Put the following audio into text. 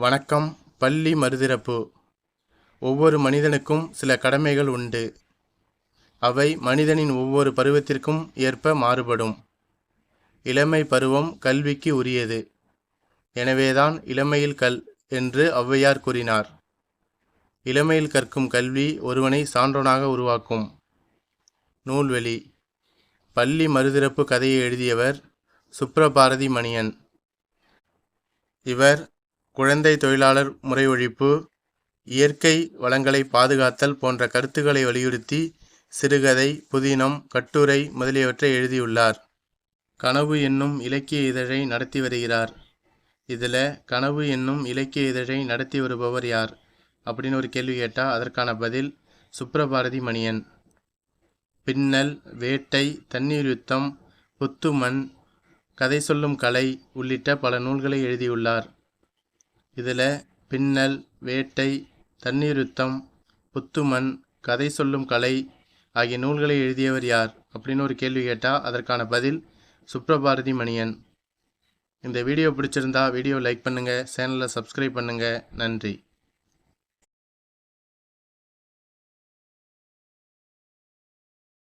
வணக்கம். பள்ளி மறுதிறப்பு. ஒவ்வொரு மனிதனுக்கும் சில கடமைகள் உண்டு. அவை மனிதனின் ஒவ்வொரு பருவத்திற்கும் ஏற்ப மாறுபடும். இளமை பருவம் கல்விக்கு உரியது. எனவேதான் இளமையில் கல் என்று ஔவையார் கூறினார். இளமையில் கற்கும் கல்வி ஒருவனை சான்றோனாக உருவாக்கும். நூல்வெளி. பள்ளி மறுதிறப்பு கதையை எழுதியவர் சுப்ரபாரதி மணியன். இவர் குழந்தை தொழிலாளர் முறை ஒழிப்பு இயற்கை வளங்களை பாதுகாத்தல் போன்ற கருத்துக்களை வலியுறுத்தி சிறுகதை புதினம் கட்டுரை முதலியவற்றை எழுதியுள்ளார். கனவு என்னும் இலக்கிய இதழை நடத்தி வருகிறார். இதில் கனவு என்னும் இலக்கிய இதழை நடத்தி வருபவர் யார்? அப்படின்னு ஒரு கேள்வி கேட்டால் அதற்கான பதில் சுப்ரபாரதி மணியன். பின்னல் வேட்டை தண்ணீர் யுத்தம் புத்துமண் கதை சொல்லும் கலை உள்ளிட்ட பல நூல்களை எழுதியுள்ளார். இதில் பின்னல் வேட்டை தண்ணீருத்தம் புத்துமண் கதை சொல்லும் கலை ஆகிய நூல்களை எழுதியவர் யார் அப்படின்னு ஒரு கேள்வி கேட்டால் அதற்கான பதில் சுப்ரபாரதி மணியன். இந்த வீடியோ பிடிச்சிருந்தா வீடியோ லைக் பண்ணுங்கள் சேனலை சப்ஸ்கிரைப் பண்ணுங்கள் நன்றி.